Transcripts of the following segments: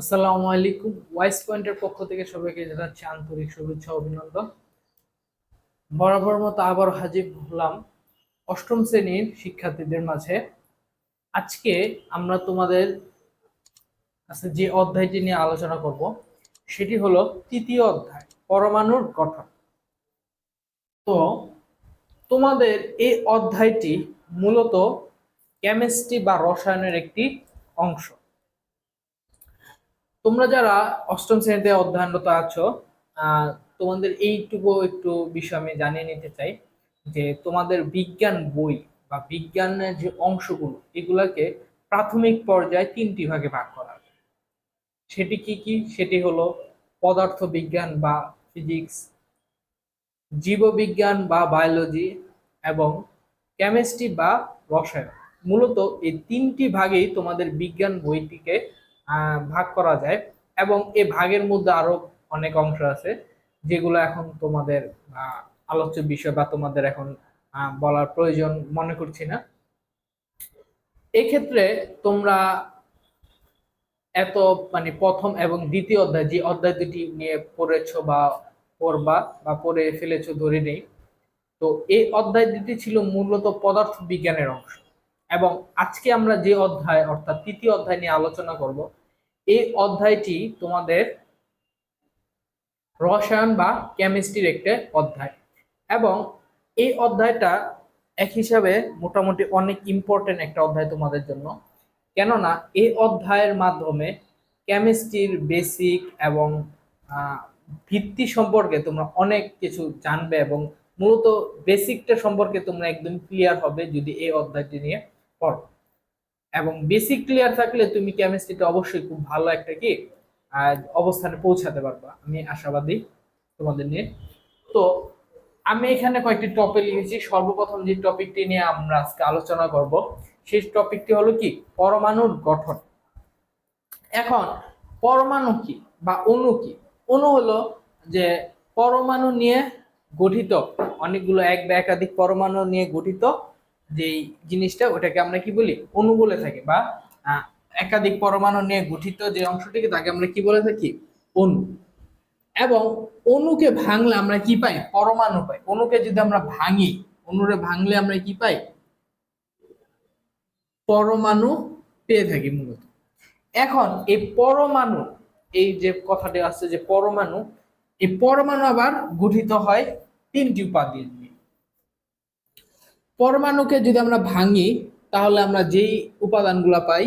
আসসালামু আলাইকুম। ওয়াইস পয়েন্টের পক্ষ থেকে সবাইকে জানাচ্ছি আন্তরিক শুভেচ্ছা, অভিনন্দন। বরাবর মতো আবার হাজির হলাম অষ্টম শ্রেণির শিক্ষার্থীদের মাঝে। আজকে আমরা তোমাদের কাছে যে অধ্যায়টি নিয়ে আলোচনা করব, সেটি হলো তৃতীয় অধ্যায়, পরমাণুর গঠন। তো তোমাদের এই অধ্যায়টি মূলত কেমিস্ট্রি বা রসায়নের একটি অংশ। তোমরা যারা অষ্টম শ্রেণীতে অধ্যয়নরত আছো তোমাদের এইটুকু একটু বিষয় আমি জানিয়ে নিতে চাই, যে তোমাদের বিজ্ঞান বই বা বিজ্ঞানের যে অংশগুলো, এগুলাকে প্রাথমিক পর্যায়ে তিনটি ভাগে ভাগ করা সেটি কি কি? সেটি হলো পদার্থ বিজ্ঞান বা ফিজিক্স, জীববিজ্ঞান বা বায়োলজি এবং কেমিস্ট্রি বা রসায়ন। মূলত এই তিনটি ভাগেই তোমাদের বিজ্ঞান বইটিকে ভাগ করা যায় এবং এই ভাগের মধ্যে আরও অনেক অংশ আছে যেগুলো এখন তোমাদের আলোচ্য বিষয় বা তোমাদের এখন বলার প্রয়োজন মনে করছি না। এক্ষেত্রে তোমরা এত মানে প্রথম এবং দ্বিতীয় অধ্যায়, যে অধ্যায় দুটি নিয়ে পড়েছ বা পড়বা বা পড়ে ফেলেছো ধরে নেই। তো এই অধ্যায় দুটি ছিল মূলত পদার্থ বিজ্ঞানের অংশ। এবং আজকে আমরা যে অধ্যায়, অর্থাৎ তৃতীয় অধ্যায় নিয়ে আলোচনা করব, এই অধ্যায়টি তোমাদের রসায়ন বা কেমিস্ট্রির একটা অধ্যায়। এবং এই অধ্যায়টা এক হিসাবে মোটামুটি অনেক ইম্পর্টেন্ট একটা অধ্যায় তোমাদের জন্য। কেননা এই অধ্যায়ের মাধ্যমে কেমিস্ট্রির বেসিক এবং ভিত্তি সম্পর্কে তোমরা অনেক কিছু জানবে এবং মূলত বেসিকটা সম্পর্কে তোমরা একদম ক্লিয়ার হবে যদি এই অধ্যায়টি নিয়ে। পড়ো এবং বেসিক ক্লিয়ার থাকলে তুমি কেমিস্ট্রিতে অবশ্যই খুব ভালো একটা কি অবস্থানে পৌঁছাতে পারবা। আমি আশাবাদী তোমাদের নিয়ে। তো আমি এখানে কয়েকটি টপিক লিখেছি। সর্বপ্রথম যে টপিকটি নিয়ে আমরা আজকে আলোচনা করব, সেই টপিকটি হলো কি, পরমাণুর গঠন। এখন, পরমাণু কি বা অণু কি? অণু হলো যে পরমাণু নিয়ে গঠিত, অনেকগুলো এক বা একাধিক পরমাণু নিয়ে গঠিত যেই জিনিসটা ওটাকে আমরা কি বলি? অণু বলে থাকি বা একাধিক পরমাণু নিয়ে গঠিত যে অংশটিকে তাকে আমরা কি বলে থাকি? অণু এবং অণুকে ভাঙলে আমরা কি পাই? পরমাণু পাই। অণুকে যদি আমরা ভাঙি অণুরে ভাঙলে আমরা কি পাই? পরমাণু পেয়ে থাকি মূলত। এখন এই পরমাণু, এই যে কথাটি আসছে যে পরমাণু, এই পরমাণু আবার গঠিত হয় তিনটি উপাদান নিয়ে। পরমাণুকে যদি আমরা ভাঙি, তাহলে আমরা যেই উপাদানগুলো পাই,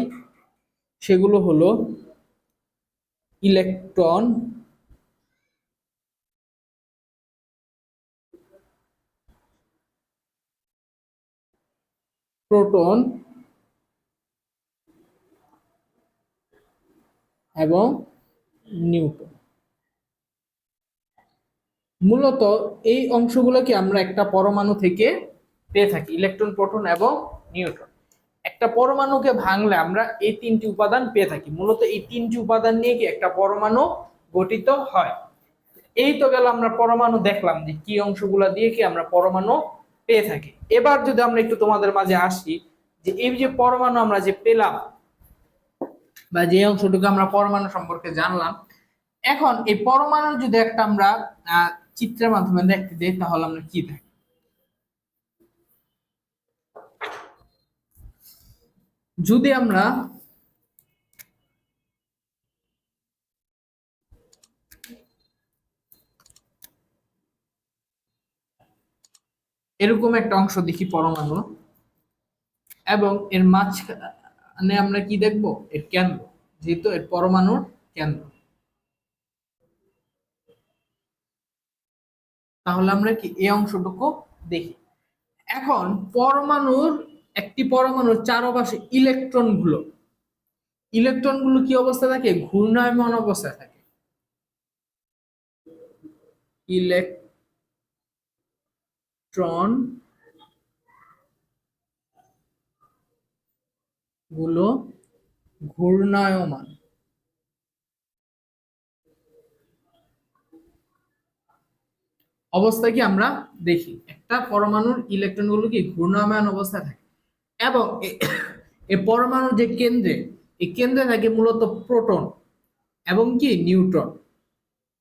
সেগুলো হলো ইলেকট্রন, প্রোটন এবং নিউটন মূলত এই অংশগুলোকে আমরা একটা পরমাণু থেকে পেয়ে থাকি ইলেকট্রন প্রোটন এবং নিউট্রন একটা পরমাণুকে ভাঙলে আমরা এই তিনটি উপাদান পেয়ে থাকি। মূলত এই তিনটি উপাদান নিয়ে কি একটা পরমাণু গঠিত হয়। এই তো গেল আমরা পরমাণু দেখলাম যে কি অংশগুলো দিয়ে কি আমরা পরমাণু পেয়ে থাকি। এবার যদি আমরা একটু তোমাদের মাঝে আসি, যে এই যে পরমাণু আমরা যে পেলাম, বা যে অংশটুকু আমরা পরমাণু সম্পর্কে জানলাম, এখন এই পরমাণুর যদি একটা আমরা চিত্রের মাধ্যমে দেখতে দিই তাহলে আমরা কি দেখি যদি আমরা এরকম একটা অংশ দেখি পরমাণু, এবং এর মাঝখানে আমরা কি দেখব? এর কেন্দ্র, যেহেতু এর পরমাণুর কেন্দ্র। তাহলে আমরা কি এই অংশটুকু দেখি। এখন পরমাণুর একটি পরমাণুর চারপাশে ইলেকট্রনগুলো ইলেকট্রনগুলো কি অবস্থায় থাকে? ঘূর্ণায়মান অবস্থায় থাকে। ইলেকট্রনগুলো ঘূর্ণায়মান। অবস্থা কি আমরা দেখি? একটা পরমাণুর ইলেকট্রনগুলো কি ঘূর্ণায়মান অবস্থায় থাকে? এবং এই পরমাণুর যে কেন্দ্রে এই কেন্দ্রে থাকে মূলত প্রোটন এবং কি নিউট্রন?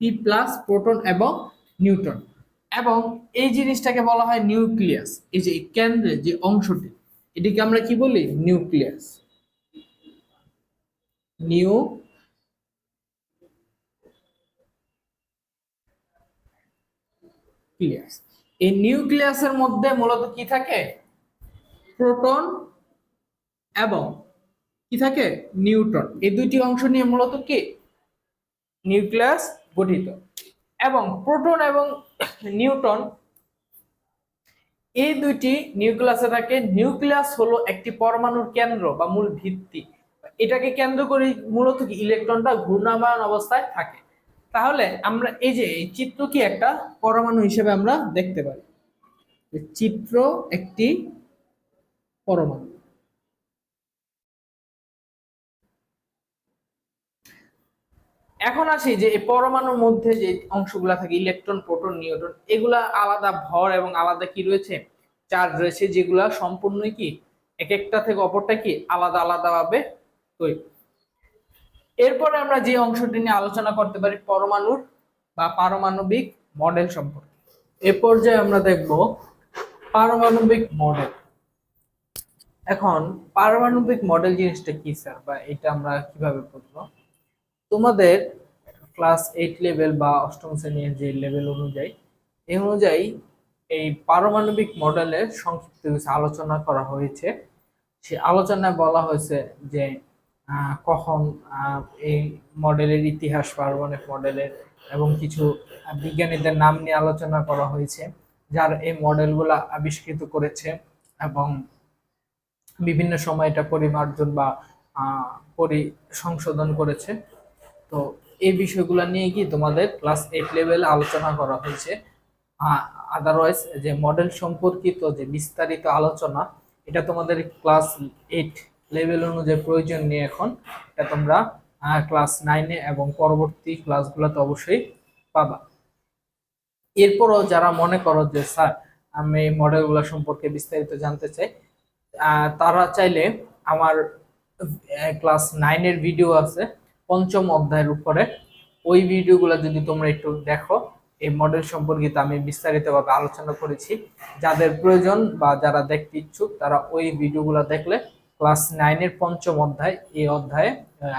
পি প্লাস প্রোটন এবং নিউট্রন। এবং এই জিনিসটাকে বলা হয় নিউক্লিয়াস। এই যে কেন্দ্রে যে অংশটি, এটিকে আমরা কি বলি? নিউক্লিয়াস। নিউ নিউক্লিয়াস এই নিউক্লিয়াসের মধ্যে মূলত কি থাকে? প্রোটন এবং কি থাকে? নিউট্রন। এই দুইটি অংশ নিয়ে মূলত কি? নিউক্লিয়াস গঠিত। এবং প্রোটন এবং নিউট্রন, এই দুইটি নিউক্লিয়াসে থাকে। নিউক্লিয়াস হলো একটি পরমাণুর কেন্দ্র বা মূল ভিত্তি। এটাকে কেন্দ্র করে মূলত কি? ইলেকট্রনটা ঘূর্ণায়মান অবস্থায় থাকে। তাহলে আমরা এই যে, এই চিত্র কি একটা পরমাণু হিসেবে আমরা দেখতে পারি। চিত্র একটি পরমাণু। এখন আসি যে এই পরমাণুর মধ্যে যে অংশগুলা থাকে, ইলেকট্রন, প্রোটন, নিউট্রন, এগুলা আলাদা ভর এবং আলাদা কি রয়েছে? চার্জ রয়েছে যেগুলা সম্পূর্ণ কি? এক একটা থেকে অপরটা কি? আলাদা আলাদা ভাবে তৈরি। এরপরে আমরা যে অংশটি নিয়ে আলোচনা করতে পারি, পরমাণুর বা পারমাণবিক মডেল সম্পর্কে। এ পর্যায়ে আমরা দেখব পারমাণবিক মডেল। এখন পারমাণবিক মডেল জিনিসটা কি স্যার বা এটা আমরা কীভাবে বুঝব? তোমাদের ক্লাস এইট লেভেল বা অষ্টম শ্রেণির যে লেভেল অনুযায়ী এই অনুযায়ী এই পারমাণবিক মডেলের সংক্ষিপ্ত কিছু আলোচনা করা হয়েছে। সে আলোচনায় বলা হয়েছে যে কখন এই মডেলের ইতিহাস, পারমাণবিক মডেলের এবং কিছু বিজ্ঞানীদের নাম নিয়ে আলোচনা করা হয়েছে, যার এই মডেলগুলো আবিষ্কৃত করেছে এবং বিভিন্ন সময় এটা পরিমার্জন বা পরি, সংশোধন করেছে। তো এই বিষয়গুলো নিয়ে কি তোমাদের ক্লাস এইট লেভেলে আলোচনা করা হয়েছে। আদারওয়াইজ যে মডেল সম্পর্কিত যে বিস্তারিত আলোচনা, এটা তোমাদের ক্লাস এইট লেভেল অনুযায়ী প্রয়োজন নিয়ে এখন। এটা তোমরা ক্লাস নাইনে এবং পরবর্তী ক্লাসগুলোতে অবশ্যই পাবা। এরপরও যারা মনে করো যে, স্যার, আমি মডেলগুলো সম্পর্কে বিস্তারিত জানতে চাই তারা চাইলে আমার ক্লাস নাইনের ভিডিও আছে, পঞ্চম অধ্যায়ের উপরে। ওই ভিডিওগুলো যদি তোমরা একটু দেখো, এই মডেল সম্পর্কিত আমি বিস্তারিতভাবে আলোচনা করেছি। যাদের প্রয়োজন বা যারা দেখতে ইচ্ছুক, তারা ওই ভিডিওগুলো দেখলে ক্লাস নাইনের পঞ্চম অধ্যায়, এই অধ্যায়ে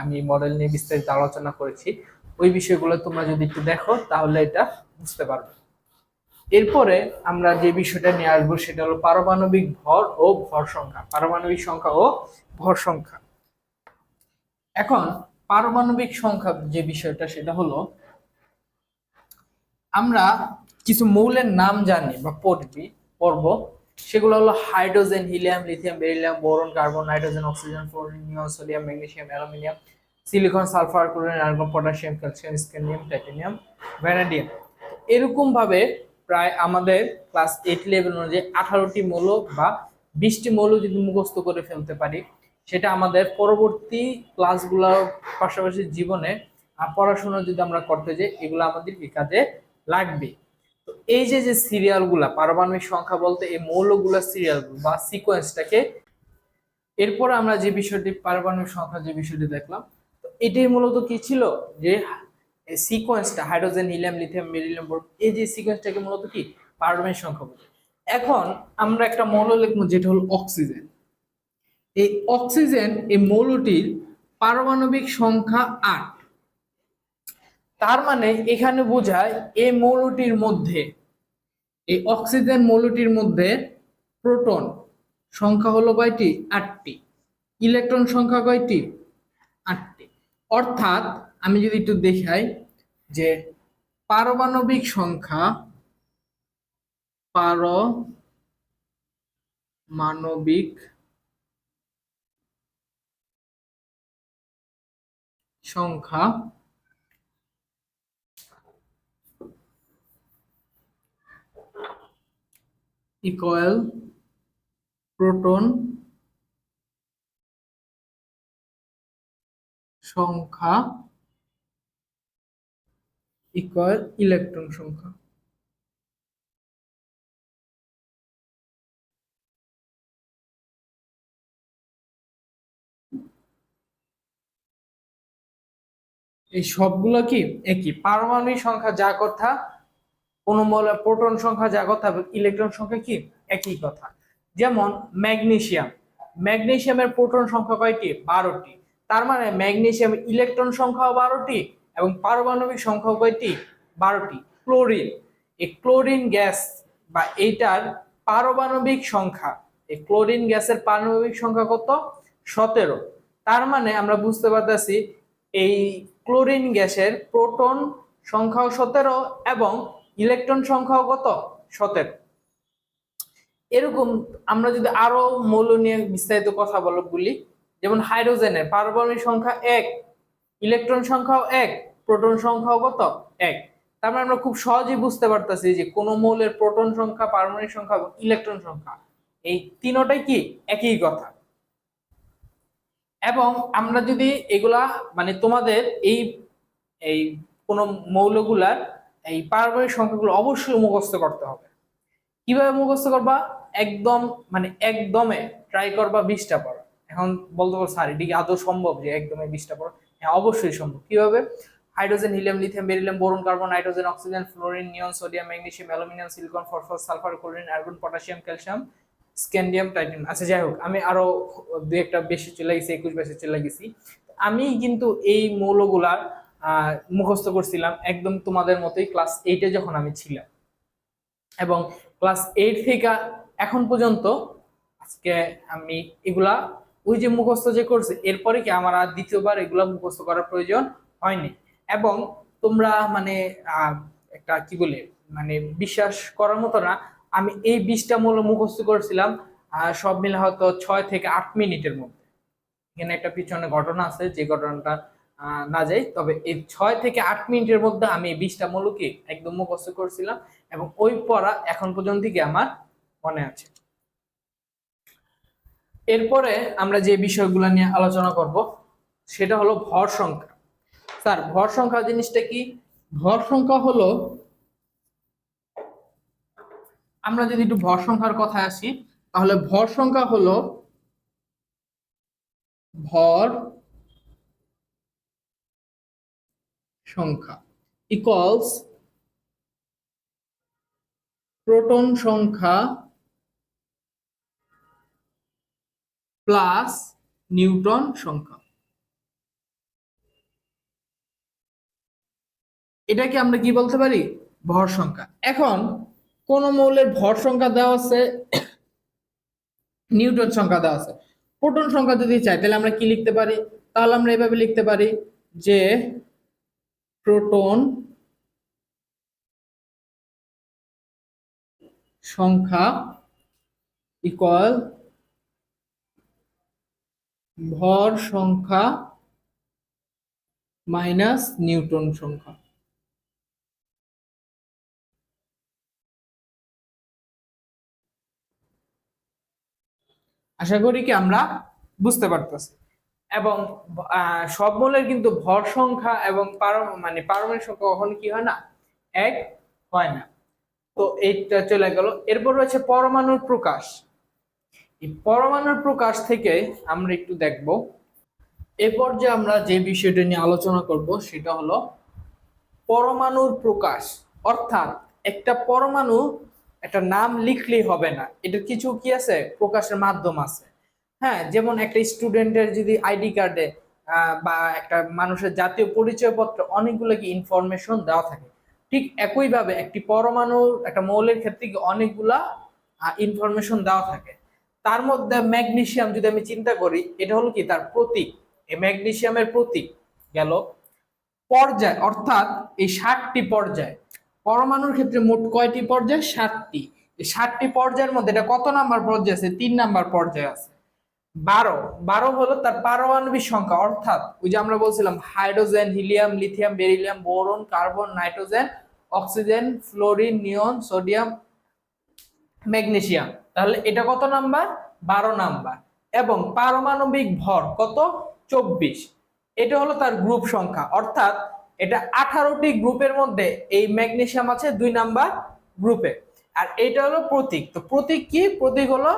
আমি মডেল নিয়ে বিস্তারিত আলোচনা করেছি। ওই বিষয়গুলো তোমরা যদি একটু দেখো, তাহলে এটা বুঝতে পারবে। এরপরে আমরা যে বিষয়টা নিয়ে আসব সেটা হলো পারমাণবিক ভর ও ভর সংখ্যা। পারমাণবিক সংখ্যা ও ভর সংখ্যা। এখন পারমাণবিক সংখ্যা যে বিষয়টা সেটা হলো, আমরা কিছু মৌলের নাম জানি বা পড়বি পড়ব সেগুলো হলো hydrogen, helium, lithium, beryllium, boron, carbon, nitrogen, oxygen, fluorine, neon, sodium, magnesium, aluminium, silicon, sulphur, chlorine, argon, potassium, calcium scandium titanium vanadium এরকম ভাবে প্রায় আমাদের ক্লাস এইট লেভেল অনুযায়ী আঠারোটি মৌল বা বিশটি মৌল যদি মুখস্থ করে ফেলতে পারি সেটা আমাদের পরবর্তী ক্লাসগুলোর পাশাপাশি জীবনে আহ, পড়াশোনা যদি আমরা করতে যাই এগুলো আমাদের কি কাজে লাগবে? তো এই যে যে সিরিয়ালগুলা পারমাণবিক সংখ্যা বলতে এই মৌলগুলা সিরিয়াল বা সিকোয়েন্সটাকে এরপর আমরা যে বিষয়টি পারমাণবিক সংখ্যা যে বিষয়টি দেখলাম তো এটাই মূলত কি ছিল? যে সিকোয়েন্সটা hydrogen helium lithium beryllium boron এই যে সিকোয়েন্সটাকে মূলত কি? পারমাণবিক সংখ্যা বলে এখন আমরা একটা মৌল লিখব যেটা হলো অক্সিজেন এই অক্সিজেন এই মৌলটির পারমাণবিক সংখ্যা আট। তার মানে এখানে বোঝায় এই মৌলটির মধ্যে, এই অক্সিজেন মৌলটির মধ্যে প্রোটন সংখ্যা হলো কয়টি? আটটি। ইলেকট্রন সংখ্যা কয়টি? আটটি। অর্থাৎ আমি যদি একটু দেখাই যে পারমাণবিক সংখ্যা পারমাণবিক সংখ্যা ইকুয়াল প্রোটন সংখ্যা ইকুয়াল ইলেকট্রন সংখ্যা। এই সবগুলো কি? একই। পারমাণবিক সংখ্যা যা কথা কোন মৌলের প্রোটন সংখ্যা যা কথা ইলেকট্রন সংখ্যা কি? একই কথা। যেমন ম্যাগনেসিয়াম। ম্যাগনেসিয়ামের প্রোটন সংখ্যা কয়টি? বারোটি। তার মানে ম্যাগনেসিয়াম ইলেকট্রন সংখ্যাও বারোটি এবং পারমাণবিক সংখ্যা কয়টি বারোটি। ক্লোরিন, এই ক্লোরিন গ্যাস বা এইটার পারমাণবিক সংখ্যা, এই ক্লোরিন গ্যাসের পারমাণবিক সংখ্যা কত? সতেরো। তার মানে আমরা বুঝতে পারতেছি এই ক্লোরিন গ্যাসের প্রোটন সংখ্যাও সতেরো এবং ইলেকট্রন সংখ্যাও কত? সতেরো। এরকম আমরা যদি আরও মৌল নিয়ে বিস্তারিত কথা বলো, যেমন হাইড্রোজেনের পারমাণবিক সংখ্যা এক, ইলেকট্রন সংখ্যাও এক প্রোটন সংখ্যাও কত? এক। তার মানে আমরা খুব সহজেই বুঝতে পারতেছি যে কোন মৌলের প্রোটন সংখ্যা, পারমাণবিক সংখ্যা এবং ইলেকট্রন সংখ্যা। এই তিনোটাই কি? একই কথা। এবং আমরা যদি এগুলা মানে তোমাদের এই এই কোন মৌলগুলার এই পারমাণবিক সংখ্যাগুলো অবশ্যই মুখস্থ করতে হবে। কীভাবে মুখস্থ করবা? একদম মানে একদমে ট্রাই করবা বিশটা পড়া এখন বলতে পারো, স্যার, এটি আদৌ সম্ভব যে একদমে বিশটা পড়া হ্যাঁ অবশ্যই সম্ভব। কীভাবে? Hydrogen, helium, lithium, beryllium, boron, carbon, nitrogen, oxygen, fluorine, neon, sodium, magnesium, aluminium, silicon, phosphorus, sulphur, chlorine, argon, potassium, calcium scandium titanium. আচ্ছা যাই হোক, আমি আরও দু একটা বেশি চলে গেছি, একুশ বেশি চলে গেছি। আমি কিন্তু এই মৌলগুলার মুখস্থ করছিলাম একদম তোমাদের মতোই ক্লাস এইটে যখন আমি ছিলাম। এবং ক্লাস এইট থেকে এখন পর্যন্ত আজকে আমি এগুলা, ওই যে মুখস্থ যে করছে, এরপরে কি আমার আর দ্বিতীয়বার এগুলা মুখস্থ করার প্রয়োজন হয়নি। এবং তোমরা মানে একটা কি বলে মানে বিশ্বাস করার মতো না, আমি এই বিশটা মূল মুখস্থ করেছিলাম সব মিলে হয়তো ছয় থেকে আট মিনিটের মধ্যে। এখানে একটা পিছনে ঘটনা আছে, যে ঘটনাটা না যাই, তবে এই ছয় থেকে আট মিনিটের মধ্যে আমি এই বিশটা মূলকে একদম মুখস্থ করেছিলাম এবং ওই পড়া এখন পর্যন্ত কি আমার মনে আছে। এরপরে আমরা যে বিষয়গুলো নিয়ে আলোচনা করব, সেটা হলো ভর সংখ্যা। স্যার, ভর সংখ্যা জিনিসটা কি? ভর সংখ্যা হলো, আমরা যদি একটু ভর সংখ্যার কথায় আসি, তাহলে ভর সংখ্যা হলো ভর সংখ্যা ইকুয়ালস প্রোটন সংখ্যা প্লাস নিউটন সংখ্যা। এটাকে আমরা কি বলতে পারি? ভর সংখ্যা। এখন কোন মৌলের ভর সংখ্যা দেওয়া আছে নিউটন সংখ্যা দেওয়া আছে। প্রোটন সংখ্যা যদি চাই, তাহলে আমরা কি লিখতে পারি? তাহলে আমরা এভাবে লিখতে পারি যে প্রোটন সংখ্যা ইকুয়াল ভর সংখ্যা মাইনাস নিউটন সংখ্যা। আশা করি কি আমরা বুঝতে পারতেছি। এবং সব মৌলের কিন্তু ভর সংখ্যা এবং মানে পারমাণবিক সংখ্যা কখনো কি হয় না? এক হয় না। তো এইটা চলে গেল। এরপর রয়েছে পরমাণুর প্রকাশ। এই পরমাণুর প্রকাশ থেকে আমরা একটু দেখব। এরপর যে আমরা যে বিষয়টা নিয়ে আলোচনা করব সেটা হলো পরমাণুর প্রকাশ। অর্থাৎ একটা পরমাণু একটা নাম লিখলেই হবে না। এটার কিছু কি আছে? প্রকাশের মাধ্যম আছে। হ্যাঁ যেমন একটা স্টুডেন্টের যদি আইডি কার্ডে বা একটা মানুষের জাতীয় পরিচয়পত্র অনেকগুলো কি ইনফরমেশন দেওয়া থাকে। ঠিক একইভাবে একটি পরমাণুর একটা মৌলের ক্ষেত্রে কি অনেকগুলা ইনফরমেশন দেওয়া থাকে। তার মধ্যে ম্যাগনেশিয়াম যদি আমি চিন্তা করি, এটা হলো কি তার প্রতীক। এই ম্যাগনেশিয়ামের প্রতীক গেল পর্যায়, অর্থাৎ এই ষাটটি পর্যায়। পরমাণুর ক্ষেত্রে মোট কয়টি পর্যায়? সাতটি। ষাটটি পর্যায়ের মধ্যে এটা কত নাম্বার পর্যায় আছে? তিন নাম্বার পর্যায়ে আছে। বারো। বারো হলো তার পারমাণবিক সংখ্যা। অর্থাৎ ওই যে আমরা বলছিলাম, hydrogen, helium, lithium, beryllium, boron, carbon, nitrogen, oxygen, fluorine, neon, sodium, magnesium. তাহলে এটা কত নাম্বার? বারো নাম্বার। এবং পারমাণবিক ভর কত? চব্বিশ। এটা হলো তার গ্রুপ সংখ্যা। অর্থাৎ এটা আঠারোটি গ্রুপের মধ্যে এই ম্যাগনেসিয়াম আছে দুই নাম্বার গ্রুপে। আর এটা হলো প্রতীক। তো প্রতীক কি? প্রতীক হলো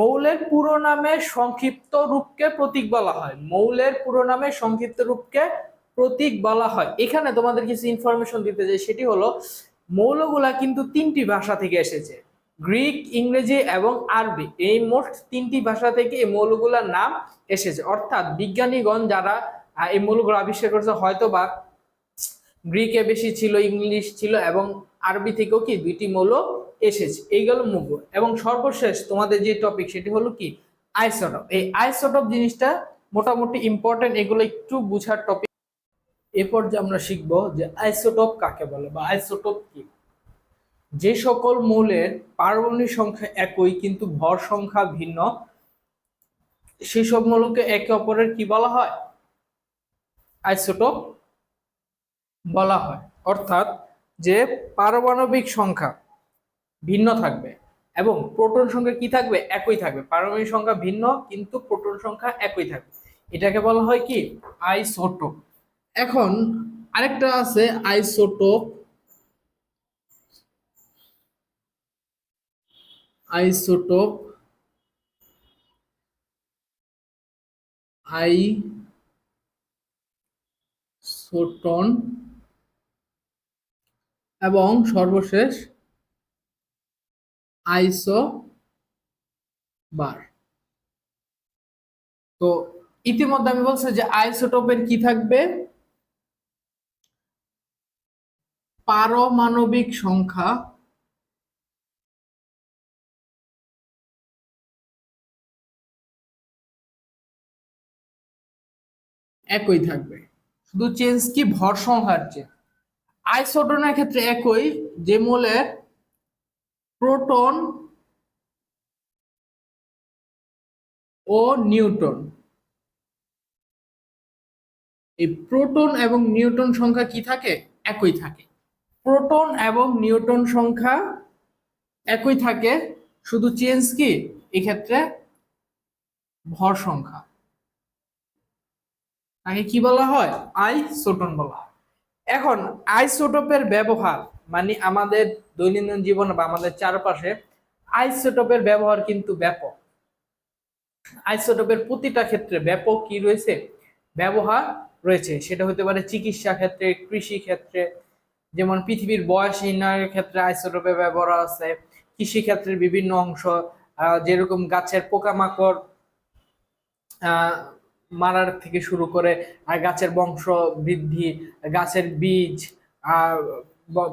মৌলের পুরো নামের সংক্ষিপ্ত রূপকে প্রতীক বলা হয়। মৌলের পুরো নামের সংক্ষিপ্ত রূপকে প্রতীক বলা হয়। এখানে তোমাদের কিছু ইনফরমেশন দিতে চাই, সেটি হলো মৌলগুলা কিন্তু তিনটি ভাষা থেকে এসেছে। গ্রিক, ইংরেজি এবং আরবি। এই মোট তিনটি ভাষা থেকে এই মৌলগুলার নাম এসেছে। অর্থাৎ বিজ্ঞানীগণ যারা এই মৌলগুলো আবিষ্কার করেছে হয়তো বা গ্রিকে বেশি ছিল, ইংলিশ ছিল এবং আরবি থেকেও কি দুইটি মৌল এসেছে। এই গেল মুগ্ধ এবং সর্বশেষ তোমাদের যে টপিক সেটি হলো কি? আইসোটপ। এই আইসোটপ জিনিসটা মোটামুটি ইম্পর্টেন্ট এগুলো একটু বুঝার টপিক এরপর যে আমরা শিখব যে আইসোটপ কাকে বলে বা আইসোটপ কি? যে সকল মৌলের পারমাণবিক সংখ্যা একই, কিন্তু ভর সংখ্যা ভিন্ন সেই সব মৌলকে একে অপরের কি বলা হয়? আইসোটপ বলা হয়। অর্থাৎ যে পারমাণবিক সংখ্যা ভিন্ন থাকবে এবং প্রোটন সংখ্যা কি থাকবে? একই থাকবে। পারমাণবিক সংখ্যা ভিন্ন, কিন্তু প্রোটন সংখ্যা একই থাকবে। এটাকে বলা হয় কি? আইসোটোপ। এখন আরেকটা আছে আইসোটোপ। আইসোটোপ। আই সোটন। এবং সর্বশেষ আইসো বার তো ইতিমধ্যে আমি বলছি যে আইসোটোপের কি থাকবে? পারমাণবিক সংখ্যা একই থাকবে। শুধু চেঞ্জ কি? ভর সংখ্যার চেঞ্জ আইসোটনের ক্ষেত্রে একই, যে মূলের প্রোটন ও নিউটন। এই প্রোটন এবং নিউটন সংখ্যা কি থাকে? একই থাকে। প্রোটন এবং নিউটন সংখ্যা একই থাকে, শুধু চেঞ্জ কি? এক্ষেত্রে ভর সংখ্যা। তাকে কি বলা হয়? আইসোটন বলা হয়। এখন আইসোটোপের ব্যবহার মানে আমাদের দৈনন্দিন জীবনে বা আমাদের চারপাশে আইসোটোপের ব্যবহার কিন্তু ব্যাপক। আইসোটোপের প্রতিটা ক্ষেত্রে ব্যাপক কি রয়েছে? ব্যবহার রয়েছে। সেটা হতে পারে চিকিৎসা ক্ষেত্রে, কৃষি ক্ষেত্রে, যেমন পৃথিবীর বয়স নির্ণয়ের ক্ষেত্রে আইসোটোপের ব্যবহার আছে, কৃষি ক্ষেত্রের বিভিন্ন অংশ যেরকম গাছের পোকামাকড় মারার থেকে শুরু করে গাছের বংশ বৃদ্ধি, গাছের বীজ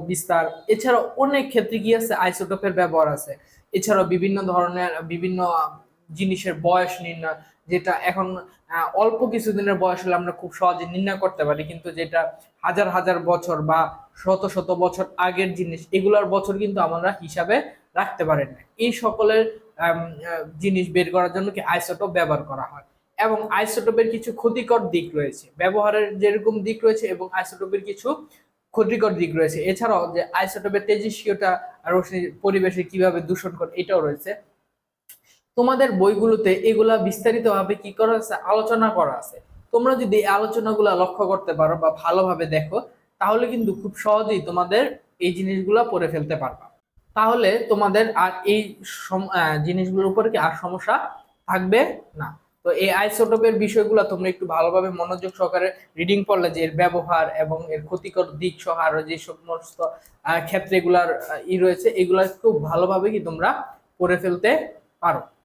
বিস্তার। এছাড়াও অনেক ক্ষেত্রে কি আছে? আইসোটোপের ব্যবহার আছে। এছাড়াও বিভিন্ন ধরনের, বিভিন্ন জিনিসের বয়স নির্ণয়, যেটা এখন অল্প কিছুদিনের বয়স হলে আমরা খুব সহজে নির্ণয় করতে পারি। কিন্তু যেটা হাজার হাজার বছর বা শত শত বছর আগের জিনিস, এগুলোর বছর কিন্তু আমরা হিসাবে রাখতে পারি না। এই সকলের জিনিস বের করার জন্য কি আইসোটোপ ব্যবহার করা হয়? এবং আইসোটোপের কিছু ক্ষতিকর দিক রয়েছে। ব্যবহারের যেরকম দিক রয়েছে এবং আইসোটোপের কিছু ক্ষতিকর দিক রয়েছে। এছাড়াও যে আইসোটোপের তেজস্ক্রিয়তা রশ্মি পরিবেশে কীভাবে দূষণ করে এটাও রয়েছে। তোমাদের বইগুলোতে এগুলা বিস্তারিতভাবে কি করা আছে? আলোচনা করা আছে। তোমরা যদি এই আলোচনাগুলো লক্ষ্য করতে পারো বা ভালোভাবে দেখো, তাহলে কিন্তু খুব সহজেই তোমাদের এই জিনিসগুলো পড়ে ফেলতে পারবা। তাহলে তোমাদের আর এই জিনিসগুলোর উপর কি আর সমস্যা থাকবে না? তো এই আইসোটোপের বিষয়গুলো তোমরা একটু ভালোভাবে মনোযোগ সহকারে রিডিং পড়লে যে এর ব্যবহার এবং এর ক্ষতিকর দিক সহ আরও যে সমস্ত ক্ষেত্রে এগুলার ই রয়েছে, এগুলা খুব ভালোভাবে কি তোমরা করে ফেলতে পারো।